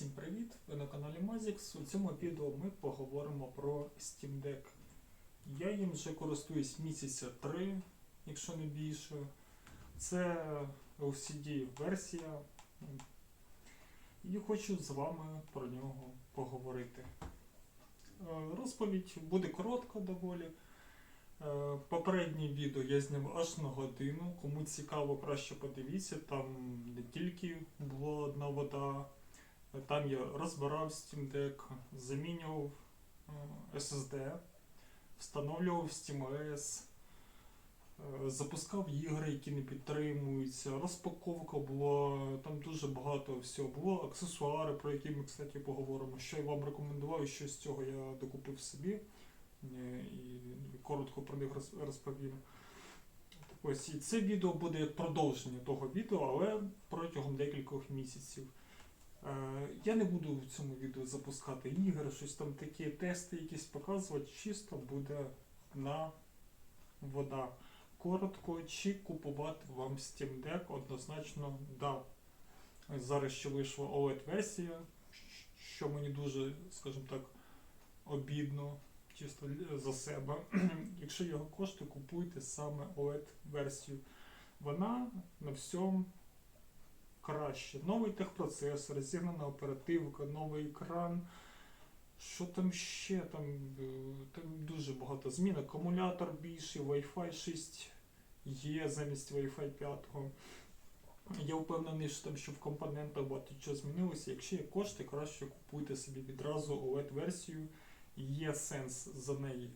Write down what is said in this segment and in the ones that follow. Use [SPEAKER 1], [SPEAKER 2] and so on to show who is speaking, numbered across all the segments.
[SPEAKER 1] Всім привіт! Ви на каналі Mazix. У цьому відео ми поговоримо про Steam Deck. Я їм вже користуюсь місяця 3, якщо не більше. Це LCD версія. І хочу з вами про нього поговорити. Е, Розповідь буде коротка доволі. Е, Попереднє відео я зняв аж на годину. Кому цікаво, краще подивіться. Там не тільки була одна вода, там я розбирав Steam Deck, замінював е, SSD, встановлював SteamOS, е, запускав ігри, які не підтримуються, розпаковка була, там дуже багато всього було, аксесуари, про які ми, кстати, поговоримо. Що я вам рекомендував, що з цього я докупив собі. Е, І коротко про них розповім. Ось і це відео буде як продовження того відео, але протягом декількох місяців. Е, Я не буду в цьому відео запускати ігри, щось там такі тести якісь показувати, чисто буде на вода. Коротко, чи купувати вам Steam Deck, однозначно да. Зараз ще вийшла OLED-версія, що мені дуже, скажімо так, обідно, чисто за себе. Якщо його коштує, купуйте саме OLED-версію. Вона на всьому краще. Новий техпроцесор, розігнана оперативка, новий екран. Що там ще? Там, е, там дуже багато змін. Акумулятор більший, Wi-Fi 6 є замість Wi-Fi 5. Я впевнений, що там що в компонентах багато чого змінилося. Якщо є кошти, краще купуйте собі відразу OLED-версію. Є сенс за неї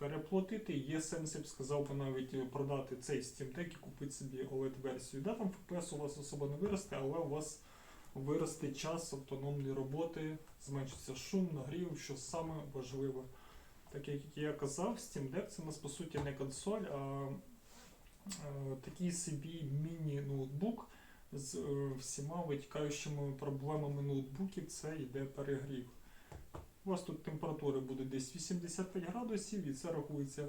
[SPEAKER 1] переплатити. Є сенс, я б сказав би навіть е, продати цей Steam Deck і купити собі OLED-версію. Да, там FPS у вас особо не виросте, але у вас виросте час автономної роботи, зменшиться шум, нагрів, що саме важливе. Так як я казав, Steam Deck це у нас по суті не консоль, а е, такий собі міні-ноутбук з е, всіма витікаючими проблемами ноутбуків, це йде перегрів. У вас тут температури буде десь 85 градусів, і це рахується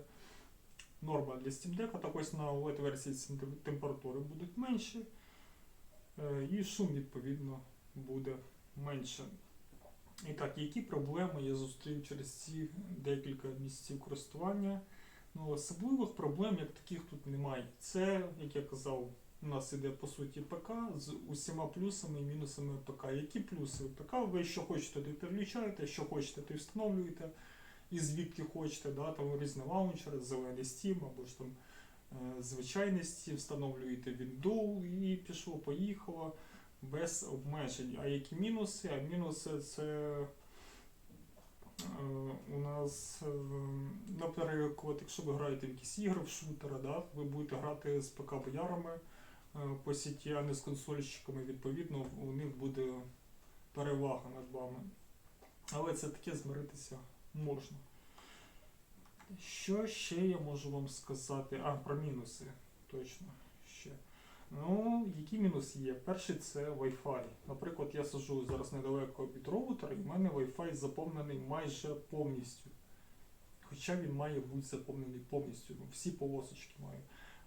[SPEAKER 1] норма для Steam Deck. Так ось на OLED версії температури будуть менші, е, і шум відповідно буде менше. І так, які проблеми я зустрів через ці декілька місяців користування? Ну, особливих проблем як таких тут немає. Це, як я казав, у нас іде по суті ПК з усіма плюсами і мінусами ПК. Які плюси ПК? Ви що хочете, то переключаєте, що хочете, то встановлюєте. І звідки хочете, да, там різні лаунчери, зелений Steam або ж там е, звичайний Steam, встановлюєте Windows і пішло, поїхало без обмежень. А які мінуси? А мінуси це е, у нас, е, наприклад, якщо ви граєте в якісь ігри в шутера, да, ви будете грати з ПК-боярами по сіті, а не з консольщиками, відповідно, у них буде перевага над вами. Але це таке змиритися можна. Що ще я можу вам сказати? А, про мінуси. Точно. Ще. Ну, які мінуси є? Перший це Wi-Fi. Наприклад, я сиджу зараз недалеко від роутера, і в мене Wi-Fi заповнений майже повністю. Хоча він має бути заповнений повністю. Ну, всі полосочки маю.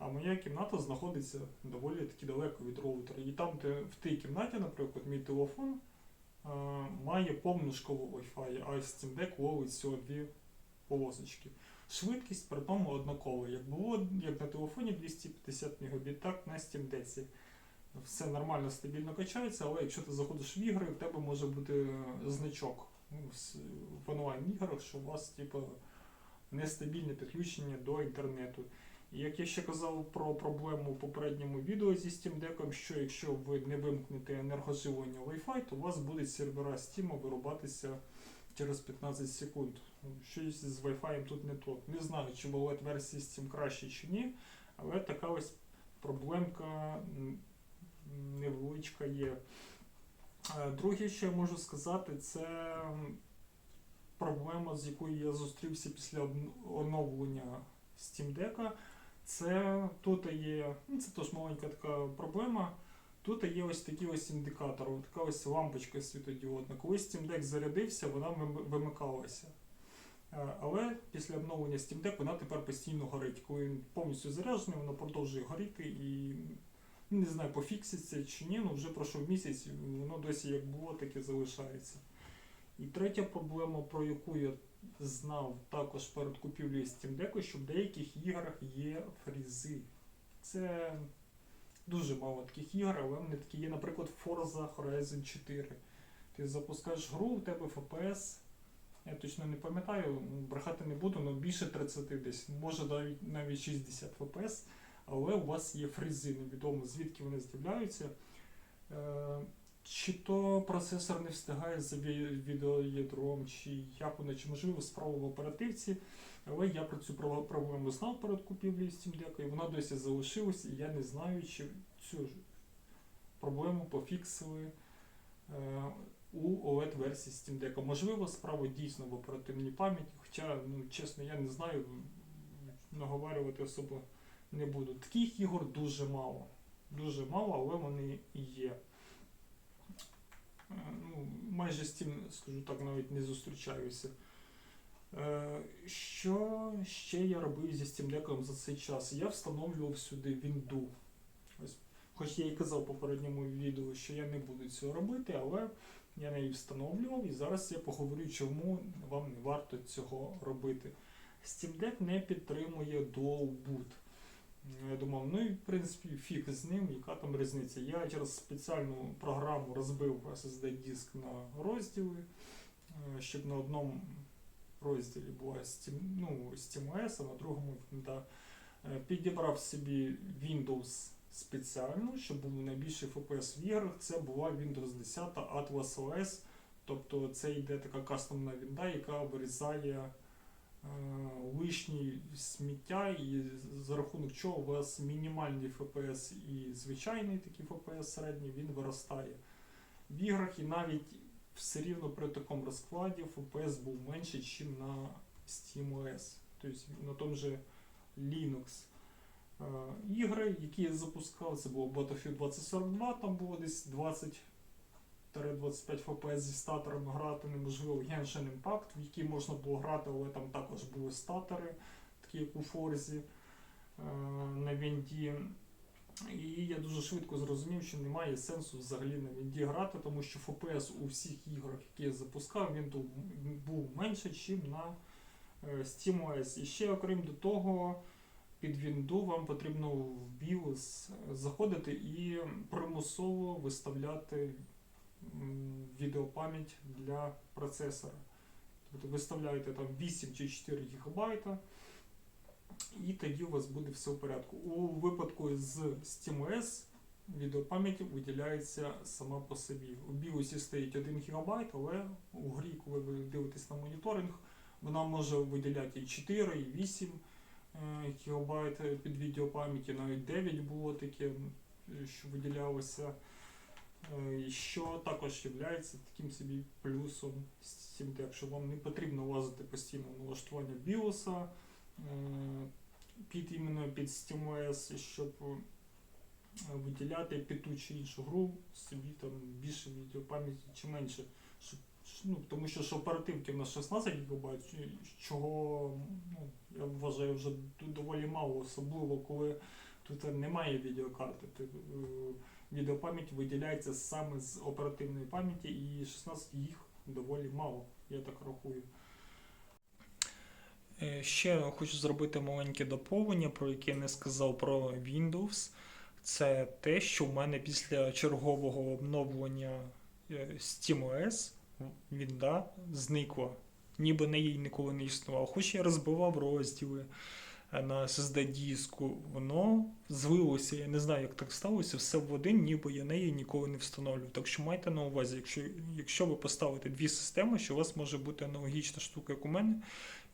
[SPEAKER 1] А моя кімната знаходиться доволі таки далеко від роутера. І там, де в тій кімнаті, наприклад, мій телефон має повну шкалу Wi-Fi, а Steam Deck ловить всього дві полосочки. Швидкість при тому однакова. Як було як на телефоні 250 Мбіт, так на Steam Deck. Все нормально, стабільно качається, але якщо ти заходиш в ігри, в тебе може бути е, значок в онлайн-іграх, що у вас типу, нестабільне підключення до інтернету. Як я ще казав про проблему в попередньому відео зі Steam Deck, що якщо ви не вимкнете енергоживлення Wi-Fi, то у вас будуть сервера Steam вирубатися через 15 секунд. Ну, Щось з Wi-Fi тут не то. Не знаю, чи OLED версії Steam краще чи ні, але така ось проблемка невеличка є. Е, Друге, що я можу сказати, це проблема, з якою я зустрівся після оновлення Steam Deck. Це тут є, ну це теж маленька така проблема. Тут є ось такий ось індикатор, така ось лампочка світодіодна. Коли Steam Deck зарядився, вона вимикалася. Е, Але після обновлення Steam Deck вона тепер постійно горить. Коли він повністю заряджений, вона продовжує горіти і Не знаю, пофікситься чи ні, ну вже пройшов місяць, воно досі як було, так і залишається. І третя проблема, про яку я знав також перед купівлею Steam Deck, що в деяких іграх є фрізи. Це дуже мало таких ігор, але вони такі є, наприклад, Forza Horizon 4. Ти запускаєш гру, у тебе FPS. Я точно не пам'ятаю, брехати не буду, але більше 30 десь, може навіть навіть 60 FPS, але у вас є фрізи, невідомо звідки вони з'являються. Чи то процесор не встигає за ві- відеоядром, чи як воно, чи можливо справа в оперативці. Але я про цю проблему знав перед купівлею Steam Deck, і вона досі залишилась, і я не знаю, чи цю ж проблему пофіксили е, у OLED-версії Steam Deck. Можливо, справа дійсно в оперативній пам'яті, хоча, ну, чесно, я не знаю, наговарювати особо не буду. Таких ігор дуже мало. Дуже мало, але вони є. Е, Ну, майже з тим, скажу так, навіть не зустрічаюся. Е, Що ще я робив зі Steam Deck за цей час? Я встановлював сюди Вінду. Хоч я і казав в попередньому відео, що я не буду цього робити, але я її встановлював і зараз я поговорю, чому вам не варто цього робити. Steam Deck не підтримує Dual Boot. Я думав, ну і в принципі фіг з ним, яка там різниця. Я через спеціальну програму розбив SSD диск на розділи, е, щоб на одному розділі була Steam, ну, SteamOS, а на другому да, Е, підібрав собі Windows спеціально, щоб був найбільший FPS в іграх. Це була Windows 10 Atlas OS. Тобто це йде така кастомна вінда, яка вирізає лишні сміття, і за рахунок чого у вас мінімальний FPS і звичайний такий FPS середній, він виростає. В іграх і навіть все рівно при такому розкладі FPS був менше, ніж на SteamOS. Тобто на тому же Linux. Е, Ігри, які я запускав, це було Battlefield 2042, там було десь 20 25 FPS зі статорами грати неможливо Genshin Impact, в який можна було грати, але там також були статори, такі як у Форзі е, на Вінді. І я дуже швидко зрозумів, що немає сенсу взагалі на Вінді грати, тому що FPS у всіх іграх, які я запускав, він був менше, ніж на е, SteamOS. І ще окрім до того, під Вінду вам потрібно в BIOS заходити і примусово виставляти відеопам'ять для процесора. Тобто виставляєте там 8 чи 4 ГБ, і тоді у вас буде все в порядку. У випадку з SteamOS відеопам'ять виділяється сама по собі. У BIOS стоїть 1 ГБ, але у грі, коли ви дивитесь на моніторинг, вона може виділяти і 4, і 8 е, ГБ під відеопам'яті, навіть 9 було таке, що виділялося. Е, Що також є таким собі плюсом Steam Deck, що вам не потрібно лазити постійно налаштування BIOS е, під іменно під SteamOS, щоб е, виділяти під ту чи іншу гру собі там більше відеопам'яті чи менше. Щоб, ну, тому що ж оперативки в нас 16 ГБ, чого ну, я вважаю вже доволі мало, особливо коли тут немає відеокарти. Ти, відеопам'ять виділяється саме з оперативної пам'яті, і 16 їх доволі мало, я так рахую. Е, Ще хочу зробити маленьке доповнення, про яке не сказав про Windows. Це те, що в мене після чергового обновлення е, SteamOS Вінда зникла. Ніби неї ніколи не існувало. Хоч я розбивав розділи на SSD диску, воно злилося. Я не знаю, як так сталося, все в один, ніби я неї ніколи не встановлюю. Так що майте на увазі, якщо, якщо ви поставите дві системи, що у вас може бути аналогічна штука, як у мене,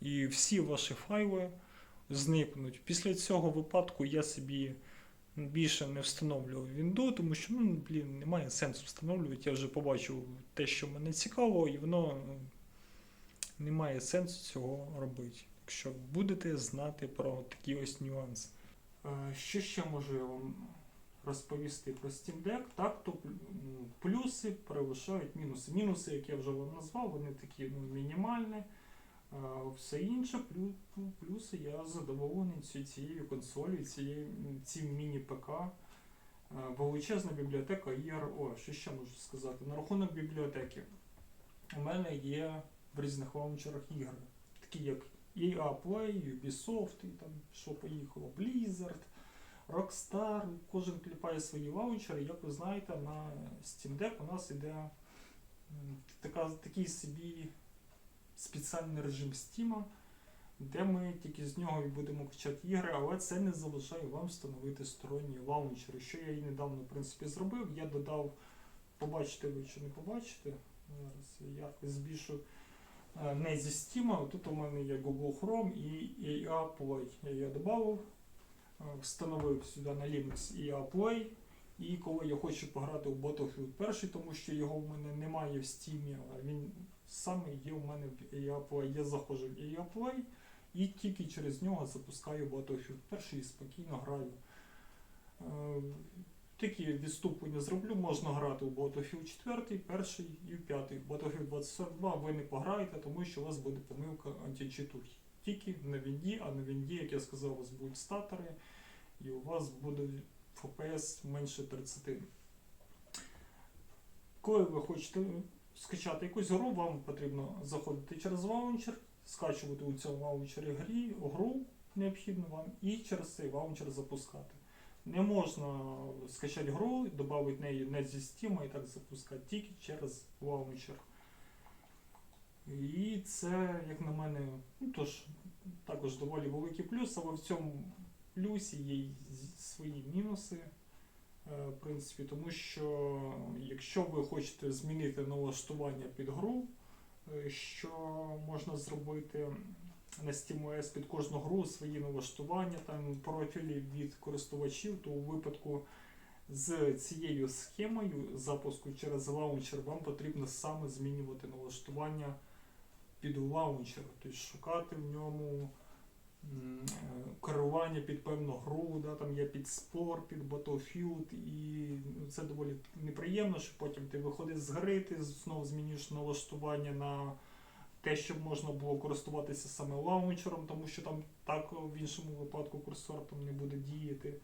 [SPEAKER 1] і всі ваші файли зникнуть. Після цього випадку я собі більше не встановлював Вінду, тому що ну, блін, немає сенсу встановлювати. Я вже побачив те, що мене цікаво, і воно немає сенсу цього робити. Якщо будете знати про такі ось нюанси. Е, Що ще можу я вам розповісти про Steam Deck? Так, то ну, плюси перевищають мінуси. Мінуси, як я вже вам назвав, вони такі ну, мінімальні. Все інше, ну, плюси я задоволений ці- цією консолью, цією, цим міні-ПК. величезна бібліотека ігор. О, що ще можу сказати? На рахунок бібліотеки. У мене є в різних ваучерах ігри, такі як EA Play, Ubisoft, і там що поїхало, Blizzard, Rockstar, кожен кліпає свої ваучери. Як ви знаєте, на Steam Deck у нас іде така, такий собі спеціальний режим Steam, де ми тільки з нього і будемо качати ігри, але це не заважає вам встановити сторонні лаунчери. Що я і недавно в принципі зробив. Я додав, побачите ви чи не побачите. Зараз я збільшу не зі Steam, тут у мене є Google Chrome і EA Play. Я її додав, е, встановив сюди на Linux EA Play. І коли я хочу пограти у Battlefield 1, тому що його в мене немає в Steam, а він саме є у мене в EA. Я заходжу в EA і тільки через нього запускаю Battlefield 1 і спокійно граю. Такі відступлення зроблю, можна грати у Battlefield 4, перший і в 5. Battlefield 2042 ви не пограєте, тому що у вас буде помилка античиту. Тільки на Вінді, а на Вінді, як я сказав, у вас будуть статори, і у вас буде FPS менше 30. Коли ви хочете скачати якусь гру, вам потрібно заходити через ваунчер, скачувати у цьому ваунчері грі, гру необхідну вам, і через цей ваунчер запускати. Не можна скачати гру, додати неї не зі Steam і так запускати, тільки через лаунчер. І це, як на мене, ну тож також доволі великий плюс, але в цьому плюсі є свої мінуси. е, В принципі, тому що якщо ви хочете змінити налаштування під гру, е, що можна зробити на SteamOS під кожну гру свої налаштування, там профілі від користувачів, то у випадку з цією схемою запуску через лаунчер вам потрібно саме змінювати налаштування під лаунчер, тобто шукати в ньому е, керування під певну гру, да, там є під спор, під Battlefield, і ну, це доволі неприємно, що потім ти виходиш з гри, ти знову змінюєш налаштування на те, щоб можна було користуватися саме лаунчером, тому що там так в іншому випадку курсор там не буде діяти.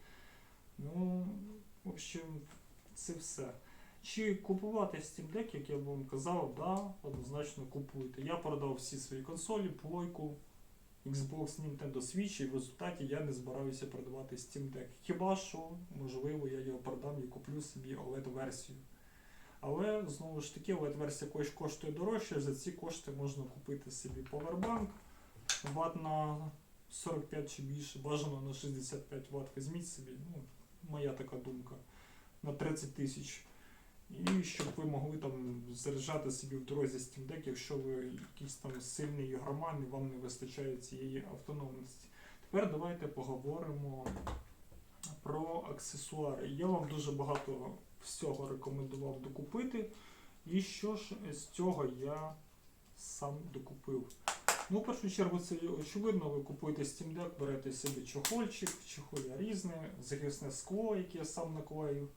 [SPEAKER 1] Ну, в общем, це все. Чи купувати Steam Deck, як я вам казав, да, однозначно купуйте. Я продав всі свої консолі, плойку, Xbox, Nintendo Switch, і в результаті я не збираюся продавати Steam Deck. Хіба що, можливо, я його продам і куплю собі OLED-версію. Але знову ж таки, кош- коштує дорожче, за ці кошти можна купити собі Powerbank, ват на 45 чи більше, бажано на 65 Вт візьміть собі. Ну, моя така думка. На 30 тисяч. І щоб ви могли там заряджати собі в дорозі Steam Deck, якщо ви якийсь там сильний ігроман і вам не вистачає цієї автономності. Тепер давайте поговоримо про аксесуари. Я вам дуже багато всього рекомендував докупити. І що ж з цього я сам докупив? Ну, в першу чергу, це очевидно, ви купуєте Steam Deck, берете собі чохольчик, в чохолі різне, захисне скло, яке я сам наклею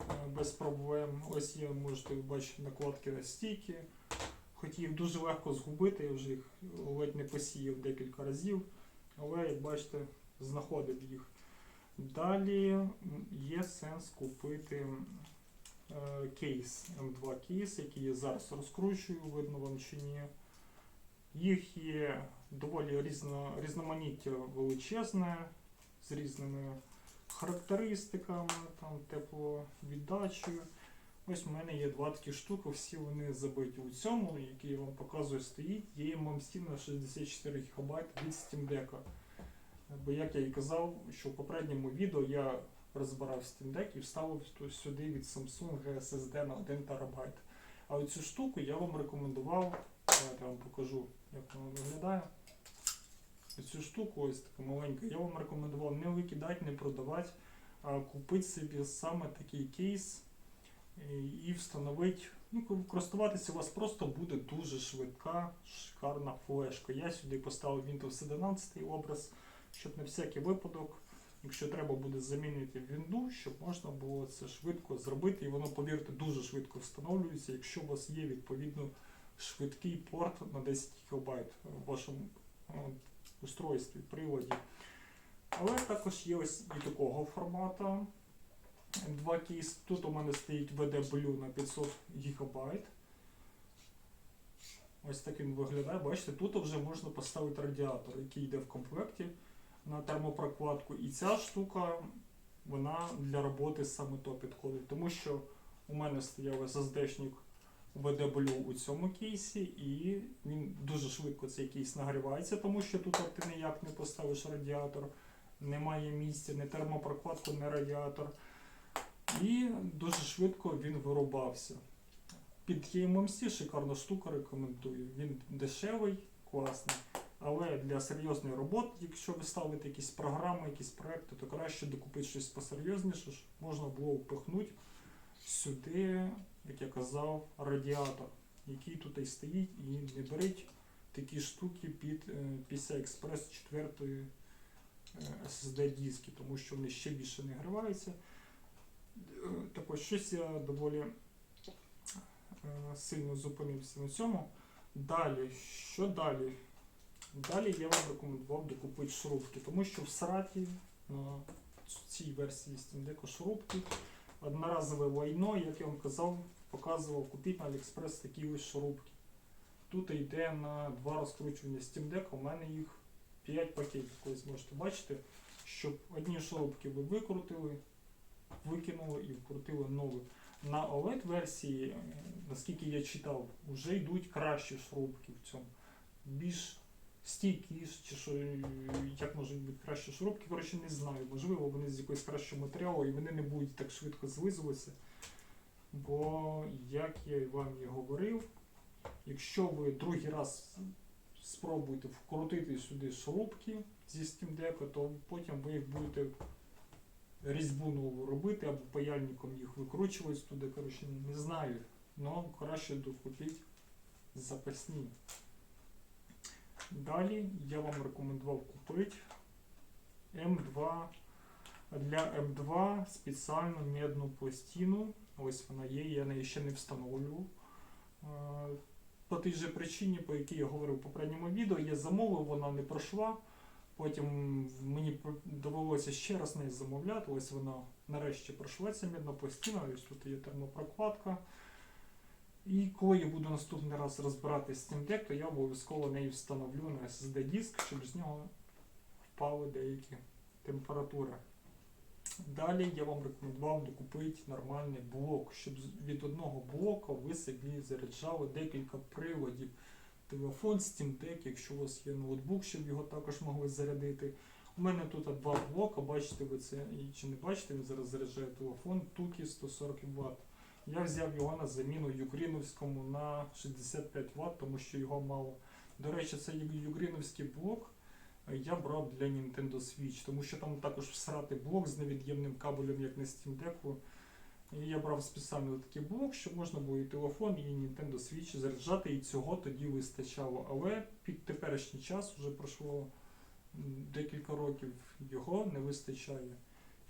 [SPEAKER 1] е, без проблем. Ось є, можете бачити накладки на стійки. Хоч їх дуже легко згубити, я вже їх ледь не посіяв декілька разів, але як бачите, знаходив їх. Далі є сенс купити е, кейс, М2 кейс, який я зараз розкручую, видно вам чи ні. Їх є доволі різно, різноманіття величезне, з різними характеристиками, там, тепловіддачею. Ось в мене є два такі штуки, всі вони забиті у цьому, який я вам показую, стоїть. Є MMC на 64 ГБ від Steam Deck. Бо як я і казав, що в попередньому відео я розбирав Steam Deck і вставив сюди від Samsung SSD на 1 ТБ. А оцю штуку я вам рекомендував, давайте я вам покажу, як вона виглядає. Цю штуку, ось таку маленьку, я вам рекомендував не викидати, не продавати, а купити собі саме такий кейс і встановити. Ну, користуватися у вас просто буде дуже швидка, шикарна флешка. Я сюди поставив Windows 11 образ, щоб на всякий випадок, якщо треба буде замінити вінду, щоб можна було це швидко зробити. І воно, повірте, дуже швидко встановлюється, якщо у вас є відповідно швидкий порт на 10 ГБ в вашому е, устройстві, приладі. Але також є ось і такого формату. Два кейс. Тут у мене стоїть VD Blue на 500 ГБ. Ось так він виглядає. Бачите, тут вже можна поставити радіатор, який йде в комплекті на термопрокладку. І ця штука, вона для роботи саме то підходить. Тому що у мене стояв SSD-шник VD у цьому кейсі, і він дуже швидко цей кейс нагрівається, тому що тут ти ніяк не поставиш радіатор, немає місця, не термопрокладку, не радіатор. І дуже швидко він вирубався. Під EMMC шикарна штука, рекомендую. Він дешевий, класний. Але для серйозної роботи, якщо ви ставите якісь програми, якісь проекти, то краще докупити щось посерйозніше, щоб можна було впихнути сюди, як я казав, радіатор, який тут і стоїть, і не беріть такі штуки під PCI Express 4 е, SSD диски, тому що вони ще більше не гриваються. Е, Так ось щось я доволі е, сильно зупинився на цьому. Далі, що далі? Далі я вам рекомендував докупити шурупки, тому що в сраті на цій версії Steam Deck шурупки одноразове лайно, як я вам казав, показував, купіть на AliExpress такі ось шурупки. Тут йде на два розкручування Steam Deck, у мене їх 5 пакетів, ось можете бачити, щоб одні шурупки ви викрутили, викинули і вкрутили нові. На OLED-версії, е, наскільки я читав, вже йдуть кращі шурупки в цьому. Більш стійкіш, чи що, як можуть бути кращі шурупки, коротше, не знаю. Можливо, вони з якогось кращого матеріалу і вони не будуть так швидко злизуватися. Бо, як я вам і говорив, якщо ви другий раз спробуєте вкрутити сюди шурупки зі Steam Deck, то потім ви їх будете різьбу нову робити або паяльником їх викручувати туди, коротше, не знаю. але краще докупіть запасні. Далі я вам рекомендував купити М2 для М2 спеціальну медну пластину. Ось вона є, я неї ще не встановлював. Е, По тій же причині, по якій я говорив в попередньому відео, я замовив, вона не пройшла. Потім мені довелося ще раз неї замовляти. Ось вона нарешті пройшла ця медна пластина, ось тут є термопрокладка. І коли я буду наступний раз розбирати Steam Deck, то я обов'язково неї встановлю на SSD диск, щоб з нього впали деякі температури. Далі я вам рекомендував докупити нормальний блок, щоб від одного блока ви собі заряджали декілька приладів. Телефон, Steam Deck, якщо у вас є ноутбук, щоб його також могли зарядити. У мене тут два блока, бачите ви це чи не бачите, він зараз заряджає телефон Тукі 140 Вт. Я взяв його на заміну Югріновському на 65 Вт, тому що його мало. До речі, цей Югріновський блок е, я брав для Nintendo Switch, тому що там також всрати блок з невід'ємним кабелем, як на Steam Deck. І я брав спеціально такий блок, щоб можна було і телефон, і Nintendo Switch заряджати, і цього тоді вистачало. Але під теперішній час вже пройшло декілька років, його не вистачає.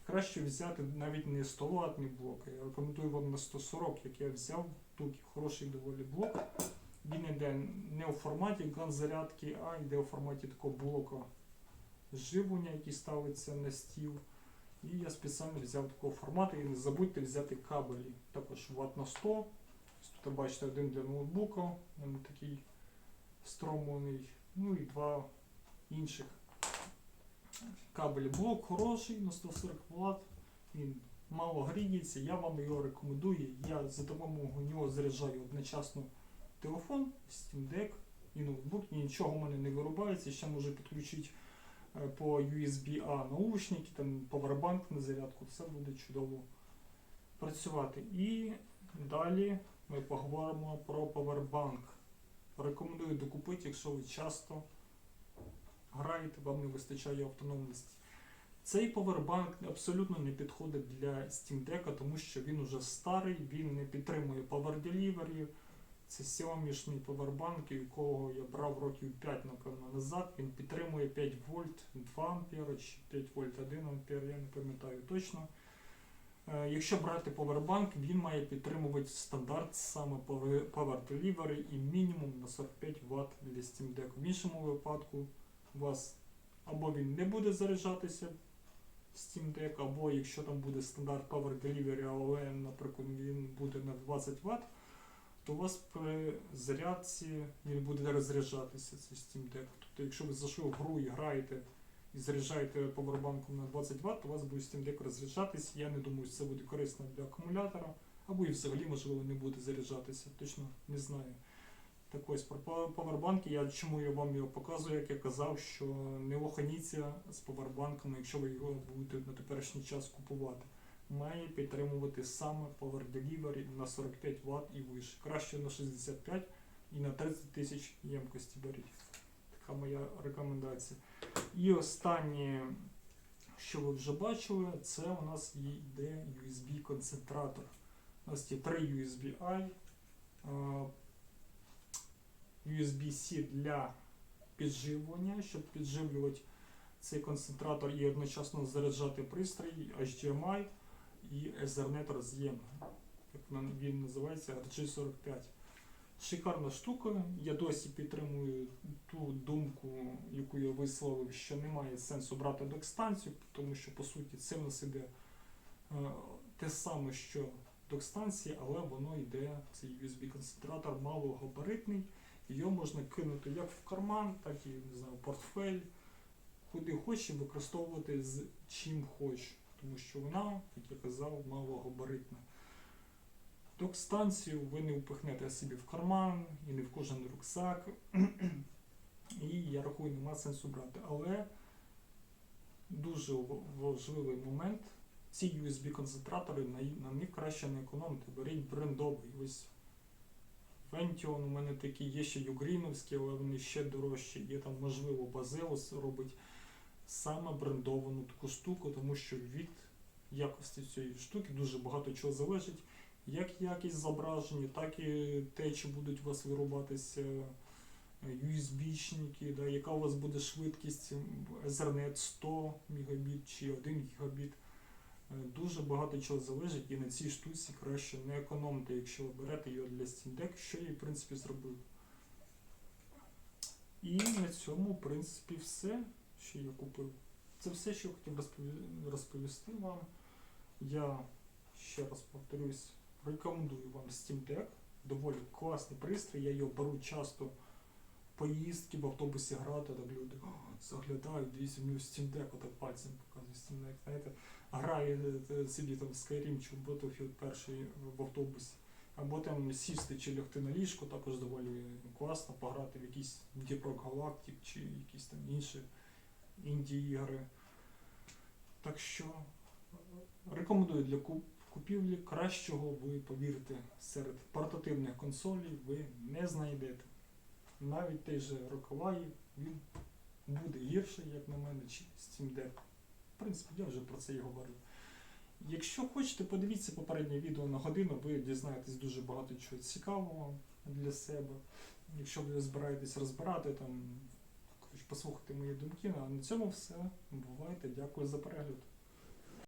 [SPEAKER 1] Краще взяти навіть не 100 ватний блок. Я рекомендую вам на 140, як я взяв. Тут хороший доволі блок. Він йде не у форматі ган-зарядки, а йде у форматі такого блока живлення, який ставиться на стіл. І я спеціально взяв такого формату. І не забудьте взяти кабелі. Також ватт на 100. Ось Тут бачите один для ноутбука, він такий стромлений. Ну і два інших кабель блок хороший на 140 Вт. Він мало гріється, я вам його рекомендую. Я за допомогою нього заряджаю одночасно телефон, Steam Deck і ноутбук. І нічого в мене не вирубається. Ще можу підключити е, по USB-A наушники, там повербанк на зарядку, все буде чудово працювати. І далі ми поговоримо про повербанк. Рекомендую докупити, якщо ви часто граєте, вам не вистачає автономності. Цей повербанк абсолютно не підходить для Steam Deck, тому що він уже старий, він не підтримує Power Delivery. Це Xiaomi повербанк, якого я брав років 5, напевно, назад. Він підтримує 5 вольт 2 ампера чи 5 вольт 1 ампер, я не пам'ятаю точно. Е, Якщо брати повербанк, він має підтримувати стандарт саме Power Delivery і мінімум на 45 Вт для Steam Deck. В іншому випадку у вас або він не буде заряджатися Steam Deck, або якщо там буде стандарт Power Delivery, але, наприклад, він буде на 20 Вт, то у вас при зарядці він буде розряджатися, цей Steam Deck. Тобто, якщо ви зайшли в гру і граєте і заряджаєте повербанком на 20 Вт, то у вас буде Steam Deck розряджатись. Я не думаю, що це буде корисно для акумулятора, або і взагалі, можливо, не буде заряджатися. Точно не знаю. Так про пав- павербанки, я чому я вам його показую, як я казав, що не лоханіться з павербанками, якщо ви його будете на теперішній час купувати. Має підтримувати саме Power Delivery на 45 Вт і вище. Краще на 65 і на 30 тисяч ємкості беріть. Така моя рекомендація. І останнє, що ви вже бачили, це у нас йде USB-концентратор. У нас є три USB-I. USB-C для підживлення, щоб підживлювати цей концентратор і одночасно заряджати пристрій, HDMI і Ethernet роз'єм, він називається RG45. Шикарна штука. Я досі підтримую ту думку, яку я висловив, що немає сенсу брати док-станцію, тому що по суті це в нас іде е, те саме, що док-станція, але воно йде, цей USB-концентратор малогабаритний. Його можна кинути як в карман, так і не знаю, в портфель, куди хочеш і використовувати з чим хочеш, тому що вона, як я казав, малогабаритна. Док-станцію ви не впихнете собі в карман і не в кожен рюкзак. І я рахую, нема сенсу брати. Але дуже важливий момент. Ці USB-концентратори на, них краще не економити. Беріть брендовий. Ось Вентіон у мене такі є ще югріновські, але вони ще дорожчі. Є там, можливо, Базеус робить саме брендовану таку штуку, тому що від якості цієї штуки дуже багато чого залежить. Як якість зображення, так і те, чи будуть у вас вирубатися е, USB-шники, да, яка у вас буде швидкість Ethernet 100 Мбіт чи 1 Гбіт. Е, Дуже багато чого залежить і на цій штуці краще не економити, якщо ви берете його для Steam Deck, що я в принципі зробив. І на цьому, в принципі, все, що я купив. Це все, що я хотів розповісти вам. Я ще раз повторюсь, рекомендую вам Steam Deck. Доволі класний пристрій, я його беру часто поїздки в автобусі грати, так люди заглядають, дивіться, в нього Steam Deck, отак пальцем показує Steam Deck, знаєте, грає е, собі там Skyrim чи Battlefield перший в автобусі. Або там сісти чи лягти на ліжко, також доволі класно пограти в Deep Rock Galactic чи якісь там інші інді-ігри. Так що е, рекомендую для купівлі кращого ви повірте, серед портативних консолей ви не знайдете. Навіть той же Rockaway, він буде гірший, як на мене, чи Steam Deck. В принципі, я вже про це і говорив. Якщо хочете, подивіться попереднє відео на годину, ви дізнаєтесь дуже багато чого цікавого для себе. Якщо ви збираєтесь розбирати, там, послухайте мої думки. А на цьому все. Бувайте, дякую за перегляд.